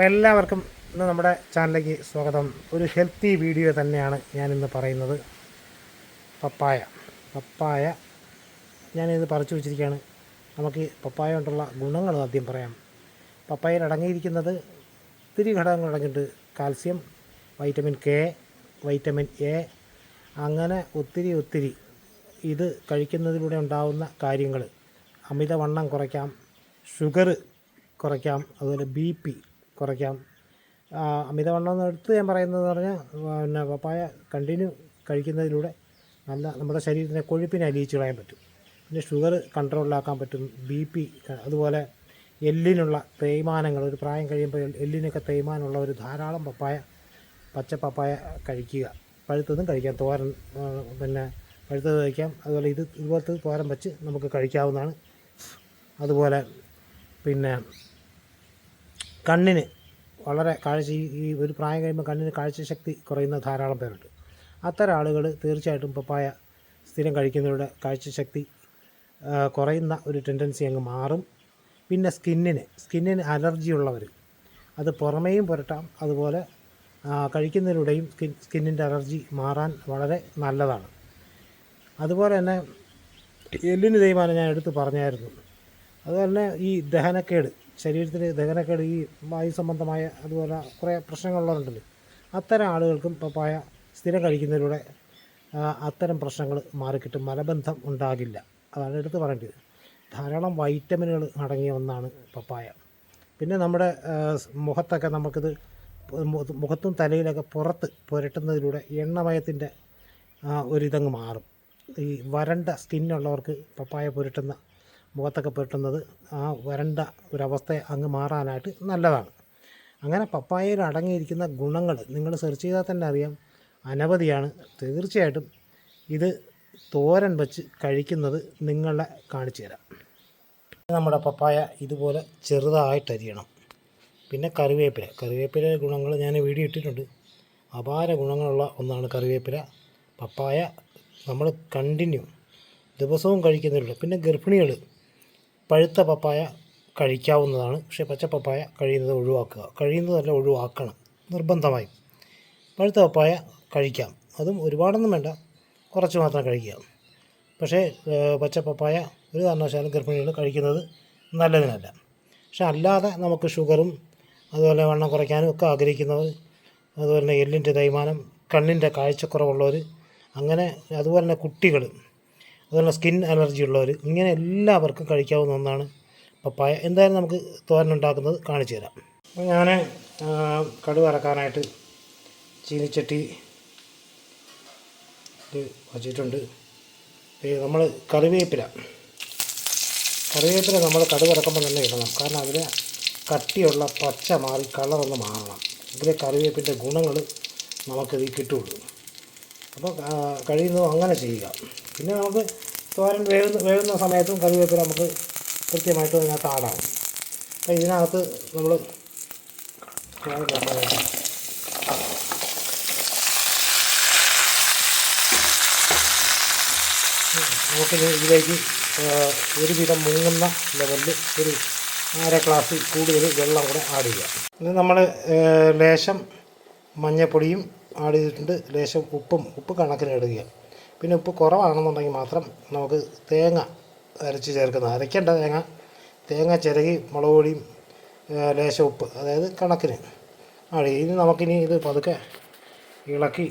അപ്പോൾ എല്ലാവർക്കും ഇന്ന് നമ്മുടെ ചാനലിലേക്ക് സ്വാഗതം. ഒരു ഹെൽത്തി വീഡിയോ തന്നെയാണ് ഞാനിന്ന് പറയുന്നത്. പപ്പായ. പപ്പായ. ഞാനിത് പറിച്ചു വെച്ചിരിക്കുകയാണ്. നമുക്ക് പപ്പായ കൊണ്ടുള്ള ഗുണങ്ങൾ ആദ്യം പറയാം. പപ്പായയിൽ അടങ്ങിയിരിക്കുന്നത് ഒത്തിരി ഘടകങ്ങൾ അടങ്ങിയിട്ട് calcium vitamin K vitamin A. അങ്ങനെ ഒത്തിരി ഒത്തിരി ഇത് കഴിക്കുന്നതിലൂടെ ഉണ്ടാകുന്ന കാര്യങ്ങൾ. അമിതവണ്ണം കുറയ്ക്കാം. ഷുഗർ കുറയ്ക്കാം. അതുപോലെ ബി പി കുറയ്ക്കാം. അമിതവണ്ണം എന്ന് എടുത്ത് ഞാൻ പറയുന്നത് പറഞ്ഞാൽ പിന്നെ പപ്പായ കണ്ടിന്യൂ കഴിക്കുന്നതിലൂടെ നല്ല നമ്മുടെ ശരീരത്തിന്റെ കൊഴുപ്പിനെ അലിയിച്ച് കളയാൻ പറ്റും. പിന്നെ ഷുഗർ കൺട്രോളിലാക്കാൻ പറ്റും. ബി പി അതുപോലെ എല്ലിനുള്ള തേയ്മാനങ്ങൾ ഒരു പ്രായം കഴിയുമ്പോൾ എല്ലിനൊക്കെ ഒരു ധാരാളം പപ്പായ പച്ച പപ്പായ കഴിക്കുക. പഴുത്തതും കഴിക്കാം. തോരൻ പിന്നെ പഴുത്തത് കഴിക്കാം. അതുപോലെ ഇത് ഇതുപോലത്തെ തോരൻ വെച്ച് നമുക്ക് കഴിക്കാവുന്നതാണ്. അതുപോലെ പിന്നെ കണ്ണിന് വളരെ കാഴ്ച ഈ- ഒരു പ്രായം കഴിയുമ്പോൾ കണ്ണിന് കാഴ്ചശക്തി കുറയുന്ന ധാരാളം പേരുണ്ട്. അത്തരം ആളുകൾ തീർച്ചയായിട്ടും പപ്പായ സ്ഥിരം കഴിക്കുന്നവരുടെ കാഴ്ചശക്തി കുറയുന്ന ഒരു ടെൻഡൻസി അങ്ങ് മാറും. പിന്നെ സ്കിന്നിന് സ്കിന്നിന് അലർജി ഉള്ളവർ അത് പുറമേയും പുരട്ടാം. അതുപോലെ കഴിക്കുന്നതിലൂടെയും സ്കിൻ സ്കിന്നിന്റെ അലർജി മാറാൻ വളരെ നല്ലതാണ്. അതുപോലെ തന്നെ എല്ലിന് തേയ്മാനം ഞാൻ എടുത്ത് പറഞ്ഞായിരുന്നു. അതുപോലെ തന്നെ ഈ ദഹനക്കേട് ശരീരത്തിൽ ദഹനക്കേട് ഈ വായു സംബന്ധമായ അതുപോലെ കുറേ പ്രശ്നങ്ങളുള്ളവരുണ്ടല്ലോ. അത്തരം ആളുകൾക്കും പപ്പായ സ്ഥിരം കഴിക്കുന്നതിലൂടെ അത്തരം പ്രശ്നങ്ങൾ മാറിക്കിട്ടും. മലബന്ധം ഉണ്ടാകില്ല. അതാണ് എടുത്ത് പറയേണ്ടത്. ധാരാളം വൈറ്റമിനുകൾ അടങ്ങിയ ഒന്നാണ് പപ്പായ. പിന്നെ നമ്മുടെ മുഖത്തൊക്കെ നമുക്കിത് മുഖത്തും തലയിലൊക്കെ പുറത്ത് പുരട്ടുന്നതിലൂടെ എണ്ണമയത്തിന്റെ ഒരിതങ്ങ് മാറും. ഈ വരണ്ട സ്കിന്നുള്ളവർക്ക് പപ്പായ പുരട്ടുന്ന മുഖത്തൊക്കെ പുരട്ടുന്നത് ആ വരണ്ട ഒരവസ്ഥ അങ്ങ് മാറാനായിട്ട് നല്ലതാണ്. അങ്ങനെ പപ്പായയിൽ അടങ്ങിയിരിക്കുന്ന ഗുണങ്ങൾ നിങ്ങൾ സെർച്ച് ചെയ്താൽ തന്നെ അറിയാം. അനവധിയാണ്. തീർച്ചയായിട്ടും ഇത് തോരൻ വെച്ച് കഴിക്കുന്നത് നിങ്ങളെ കാണിച്ചു തരാം. നമ്മുടെ പപ്പായ ഇതുപോലെ ചെറുതായിട്ട് അരിയണം. പിന്നെ കറിവേപ്പില. കറിവേപ്പില ഗുണങ്ങൾ ഞാൻ വീഡിയോ ഇട്ടിട്ടുണ്ട്. അപാര ഗുണങ്ങളുള്ള ഒന്നാണ് കറിവേപ്പില. പപ്പായ നമ്മൾ കണ്ടിന്യൂ ദിവസവും കഴിക്കുന്നില്ല പിന്നെ ഗർഭിണികൾ പഴുത്ത പപ്പായ കഴിക്കാവുന്നതാണ്. പക്ഷേ പച്ച പപ്പായ കഴിയുന്നത് ഒഴിവാക്കുക. കഴിയുന്നതല്ല ഒഴിവാക്കണം. നിർബന്ധമായും. പഴുത്ത പപ്പായ കഴിക്കാം. അതും ഒരുപാടൊന്നും വേണ്ട. കുറച്ച് മാത്രം കഴിക്കുക. പക്ഷേ പച്ച പപ്പായ ഒരു കാരണവശാലും ഗർഭിണികൾ കഴിക്കുന്നത് നല്ലതിനല്ല. പക്ഷെ അല്ലാതെ നമുക്ക് ഷുഗറും അതുപോലെ വണ്ണം കുറയ്ക്കാനും ഒക്കെ ആഗ്രഹിക്കുന്നവർ അതുപോലെ തന്നെ എല്ലിന്റെ തേയ്മാനം കണ്ണിന്റെ കാഴ്ചക്കുറവുള്ളവർ അങ്ങനെ അതുപോലെ തന്നെ കുട്ടികൾ അതുപോലെ സ്കിൻ അലർജി ഉള്ളവർ ഇങ്ങനെ എല്ലാവർക്കും കഴിക്കാവുന്ന ഒന്നാണ് പപ്പായ. എന്തായാലും നമുക്ക് തോരൻ ഉണ്ടാക്കുന്നത് കാണിച്ചു തരാം. അപ്പോൾ ഞാൻ കടുവ ഇറക്കാനായിട്ട് ചീനിച്ചട്ടി വച്ചിട്ടുണ്ട്. നമ്മൾ കറിവേപ്പില. കറിവേപ്പില നമ്മൾ കടുവിറക്കുമ്പോൾ തന്നെ ഇടണം. കാരണം അതിൽ കട്ടിയുള്ള പച്ച മാറി കളറൊന്ന് മാറണം. ഇതിലെ കറിവേപ്പിന്റെ ഗുണങ്ങൾ നമുക്കിത് കിട്ടുള്ളൂ. അപ്പോൾ കഴിയുന്നതും അങ്ങനെ ചെയ്യുക. പിന്നെ നമുക്ക് തോരൻ വേവുന്ന വേവുന്ന സമയത്തും കറിവേപ്പില നമുക്ക് കൃത്യമായിട്ട് അതിനകത്ത് ആടാം അപ്പോൾ ഇതിനകത്ത് നമ്മൾ നമുക്കിത് ഇതിലേക്ക് ഒരുവിധം മുങ്ങുന്ന ലെവലിൽ ഒരു അര ഗ്ലാസ് കൂടുതൽ വെള്ളം കൂടെ ആഡ് ചെയ്യുക. ഇത് നമ്മൾ ലേശം മഞ്ഞപ്പൊടിയും ആഡ് ചെയ്തിട്ടുണ്ട്. ലേശം ഉപ്പും ഉപ്പ് കണക്കിന് ഇടുക. പിന്നെ ഉപ്പ് കുറവാണെന്നുണ്ടെങ്കിൽ മാത്രം നമുക്ക് തേങ്ങ അരച്ച് ചേർക്കുന്ന അരയ്ക്കേണ്ട തേങ്ങ. തേങ്ങ ചിരകി മുളക് പൊടിയും ലേശം ഉപ്പ് അതായത് കണക്കിന്. ആ ഇനി നമുക്കിനി ഇത് പതുക്കെ ഇളക്കി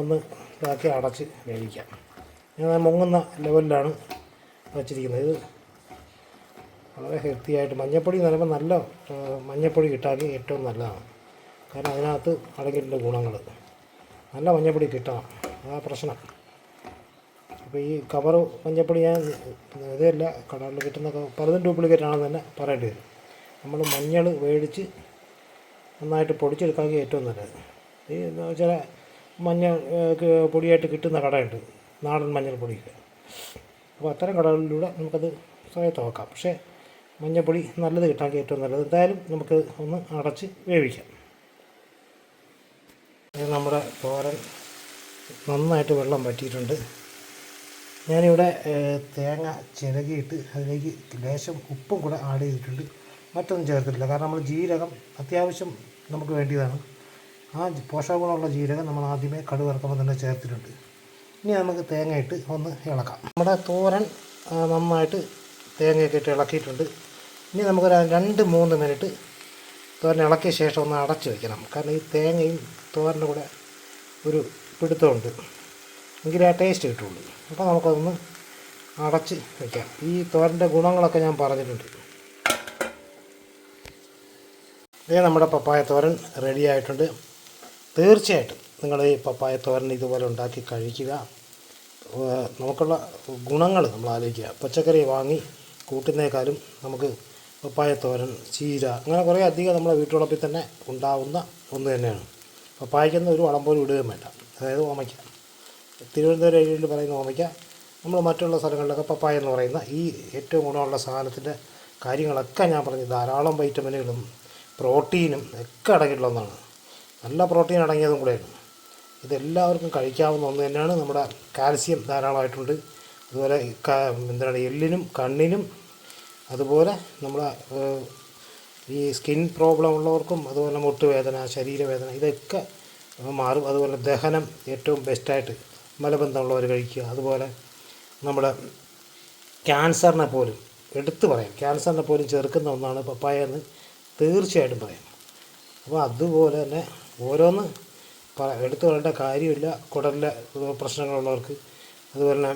ഒന്ന് ഇതാക്കി അടച്ച് വേവിക്കാം. ഞാൻ മുങ്ങുന്ന ലെവലിലാണ് വച്ചിരിക്കുന്നത്. ഇത് വളരെ ഹെൽത്തി ആയിട്ട് മഞ്ഞപ്പൊടി എന്ന് പറയുമ്പോൾ നല്ല മഞ്ഞപ്പൊടി കിട്ടാൻ ഏറ്റവും നല്ലതാണ്. കാരണം അതിനകത്ത് അടങ്ങിയിട്ടുള്ള ഗുണങ്ങൾ നല്ല മഞ്ഞപ്പൊടി കിട്ടണം. അതാ പ്രശ്നം. അപ്പോൾ ഈ കവർ പഞ്ചപ്പൊടി ഞാൻ ഇതല്ല കടകളിൽ കിട്ടുന്ന പലതും ഡ്യൂപ്ലിക്കേറ്റ് ആണെന്ന് തന്നെ പറയേണ്ടി വരും. നമ്മൾ മഞ്ഞൾ മേടിച്ച് നന്നായിട്ട് പൊടിച്ചെടുക്കാമെങ്കിൽ ഏറ്റവും നല്ലത്. ഈ ചില മഞ്ഞൾ പൊടിയായിട്ട് കിട്ടുന്ന കടയുണ്ട് നാടൻ മഞ്ഞൾ പൊടിയൊക്കെ. അപ്പോൾ അത്തരം കടകളിലൂടെ നമുക്കത് സമയത്ത് നോക്കാം പക്ഷേ മഞ്ഞൾപ്പൊടി നല്ലത് കിട്ടാമെങ്കിൽ ഏറ്റവും നല്ലത്. എന്തായാലും നമുക്ക് ഒന്ന് അടച്ച് വേവിക്കാം. നമ്മുടെ തോരൻ. നന്നായിട്ട് വെള്ളം പറ്റിയിട്ടുണ്ട് ഞാനിവിടെ തേങ്ങ ചിരകിയിട്ട് അതിലേക്ക് ലേശം ഉപ്പും കൂടെ ആഡ് ചെയ്തിട്ടുണ്ട്. മറ്റൊന്നും ചേർത്തിട്ടില്ല. കാരണം നമ്മൾ ജീരകം അത്യാവശ്യം നമുക്ക് വേണ്ടിയതാണ്. ആ പോഷകഗുണമുള്ള ജീരകം നമ്മൾ ആദ്യമേ കടുക് ഇറക്കുമ്പോൾ തന്നെ ചേർത്തിട്ടുണ്ട്. ഇനി നമുക്ക് തേങ്ങ ഇട്ട് ഒന്ന് ഇളക്കാം. നമ്മുടെ തോരൻ നന്നായിട്ട് തേങ്ങയൊക്കെ ഇട്ട് ഇളക്കിയിട്ടുണ്ട്. ഇനി നമുക്കൊരു രണ്ട് മൂന്ന് മിനിറ്റ് തോരൻ ഇളക്കിയ ശേഷം ഒന്ന് അടച്ച് വയ്ക്കണം കാരണം ഈ തേങ്ങയും തോരന്റെ കൂടെ ഒരു പിടുത്തമുണ്ട്. എങ്കിലേ ആ ടേസ്റ്റ് കിട്ടുള്ളൂ. അപ്പോൾ നമുക്കതൊന്ന് അടച്ച് വയ്ക്കാം ഈ തോരന്റെ ഗുണങ്ങളൊക്കെ ഞാൻ പറഞ്ഞിട്ടുണ്ട്. ഇതേ നമ്മുടെ പപ്പായ തോരൻ റെഡി ആയിട്ടുണ്ട്. തീർച്ചയായിട്ടും നിങ്ങൾ ഈ പപ്പായ തോരൻ ഇതുപോലെ ഉണ്ടാക്കി കഴിക്കുക. നമുക്കുള്ള ഗുണങ്ങൾ നമ്മൾ ആലോചിക്കുക. പച്ചക്കറി വാങ്ങി കൂട്ടുന്നേക്കാളും നമുക്ക് പപ്പായ തോരൻ ചീര അങ്ങനെ കുറേ അധികം നമ്മുടെ വീട്ടുവളപ്പിൽ തന്നെ ഉണ്ടാവുന്ന ഒന്ന് തന്നെയാണ്. പപ്പായക്കൊന്നും ഒരു വളം പോലും ഇടുകയും വേണ്ട. അതായത് ഓമയ്ക്ക. തിരുവനന്തപുരം ഏരിയയിൽ പറയുന്ന ഓമയ്ക്ക നമ്മൾ മറ്റുള്ള സ്ഥലങ്ങളിലൊക്കെ പപ്പായ എന്ന് പറയുന്ന ഈ ഏറ്റവും ഗുണമുള്ള സാധനത്തിന്റെ കാര്യങ്ങളൊക്കെ ഞാൻ പറഞ്ഞു ധാരാളം വൈറ്റമിനുകളും പ്രോട്ടീനും ഒക്കെ അടങ്ങിയിട്ടുള്ള ഒന്നാണ്. നല്ല പ്രോട്ടീൻ അടങ്ങിയതും കൂടെയാണ്. ഇതെല്ലാവർക്കും കഴിക്കാവുന്ന ഒന്ന് തന്നെയാണ്. നമ്മുടെ കാൽസ്യം ധാരാളമായിട്ടുണ്ട്. അതുപോലെ എന്താണ് എല്ലിനും കണ്ണിനും അതുപോലെ നമ്മുടെ ഈ സ്കിൻ പ്രോബ്ലം ഉള്ളവർക്കും അതുപോലെ മുട്ടുവേദന ശരീരവേദന ഇതൊക്കെ മാറും. അതുപോലെ ദഹനം ഏറ്റവും ബെസ്റ്റായിട്ട് മലബന്ധമുള്ളവർ കഴിക്കുക. അതുപോലെ നമ്മുടെ ക്യാൻസറിനെ പോലും എടുത്തു പറയാം. ക്യാൻസറിനെ പോലും ചെറുക്കുന്ന ഒന്നാണ് പപ്പായ എന്ന് തീർച്ചയായിട്ടും പറയാം. അപ്പോൾ അതുപോലെ തന്നെ ഓരോന്ന് എടുത്തു പറയേണ്ട കാര്യമില്ല. കുടലിലെ പ്രശ്നങ്ങളുള്ളവർക്ക് അതുപോലെ തന്നെ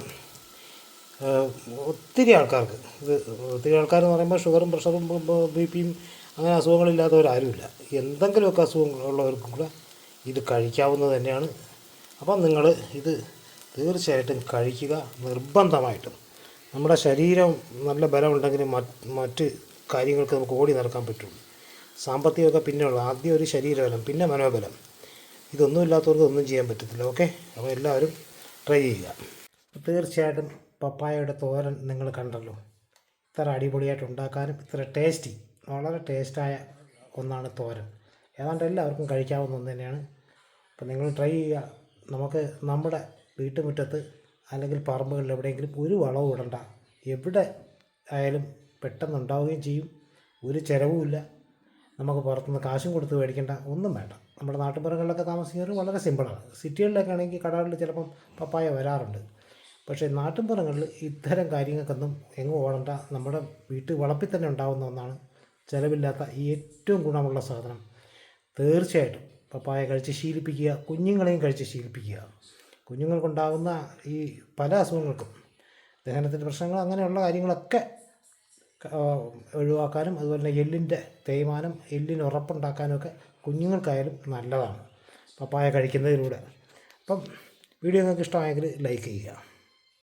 ഒത്തിരി ആൾക്കാർക്ക് ഇത് ഒത്തിരി ആൾക്കാർ എന്ന് പറയുമ്പോൾ ഷുഗറും പ്രഷറും ബി പിയും അങ്ങനെ അസുഖങ്ങളില്ലാത്തവരാരുമില്ല. എന്തെങ്കിലുമൊക്കെ അസുഖങ്ങളുള്ളവർക്കും കൂടെ ഇത് കഴിക്കാവുന്നത് തന്നെയാണ്. അപ്പം നിങ്ങൾ ഇത് തീർച്ചയായിട്ടും കഴിക്കുക നിർബന്ധമായിട്ടും. നമ്മുടെ ശരീരം നല്ല ബലമുണ്ടെങ്കിൽ മറ്റ് കാര്യങ്ങൾക്ക് നമുക്ക് ഓടി നടക്കാൻ പറ്റുള്ളൂ. സാമ്പത്തികമൊക്കെ പിന്നെ ഉള്ളു. ആദ്യം ഒരു ശരീരബലം പിന്നെ മനോബലം. ഇതൊന്നും ഇല്ലാത്തവർക്ക് ഒന്നും ചെയ്യാൻ പറ്റത്തില്ല ഓക്കെ? അപ്പോൾ എല്ലാവരും ട്രൈ ചെയ്യുക. തീർച്ചയായിട്ടും പപ്പായയുടെ തോരൻ നിങ്ങൾ കണ്ടല്ലോ. ഇത്ര അടിപൊളിയായിട്ട് ഉണ്ടാക്കാനും ഇത്ര ടേസ്റ്റി വളരെ ടേസ്റ്റായ ഒന്നാണ് തോരൻ. ഏതാണ്ട് എല്ലാവർക്കും കഴിക്കാവുന്ന ഒന്ന് തന്നെയാണ്. അപ്പോൾ നിങ്ങൾ ട്രൈ ചെയ്യുക. നമുക്ക് നമ്മുടെ വീട്ടുമുറ്റത്ത് അല്ലെങ്കിൽ പറമ്പുകളിൽ എവിടെയെങ്കിലും ഒരു വളവും ഇടണ്ട. എവിടെ ആയാലും പെട്ടെന്ന് ഉണ്ടാവുകയും ചെയ്യും. ഒരു ചിലവുമില്ല നമുക്ക് പുറത്തുനിന്ന് കാശും കൊടുത്ത് മേടിക്കേണ്ട ഒന്നും വേണ്ട. നമ്മുടെ നാട്ടുപുറങ്ങളിലൊക്കെ താമസിക്കുന്നവർ വളരെ സിമ്പിളാണ്. സിറ്റികളിലൊക്കെ ആണെങ്കിൽ കടകളിൽ ചിലപ്പം പപ്പായ വരാറുണ്ട്. പക്ഷേ നാട്ടിൻപുറങ്ങളിൽ ഇത്തരം കാര്യങ്ങൾക്കൊന്നും എങ്ങും ഓടണ്ട. നമ്മുടെ വീട്ടിൽ വളപ്പിൽ തന്നെ ഉണ്ടാകുന്ന ഒന്നാണ് ചിലവില്ലാത്ത ഏറ്റവും ഗുണമുള്ള സാധനം. തീർച്ചയായിട്ടും പപ്പായ കഴിച്ച് ശീലിപ്പിക്കുക കുഞ്ഞുങ്ങളെയും കഴിച്ച് ശീലിപ്പിക്കുക. കുഞ്ഞുങ്ങൾക്കുണ്ടാകുന്ന ഈ പല അസുഖങ്ങൾക്കും ദഹനത്തിന്റെ പ്രശ്നങ്ങൾ അങ്ങനെയുള്ള കാര്യങ്ങളൊക്കെ ഒഴിവാക്കാനും അതുപോലെ തന്നെ എല്ലിന്റെ തേയ്മാനം എല്ലിന് ഉറപ്പുണ്ടാക്കാനും ഒക്കെ കുഞ്ഞുങ്ങൾക്കായാലും നല്ലതാണ് പപ്പായ കഴിക്കുന്നതിലൂടെ. അപ്പം വീഡിയോ നിങ്ങൾക്ക് ഇഷ്ടമായെങ്കിൽ ലൈക്ക് ചെയ്യുക.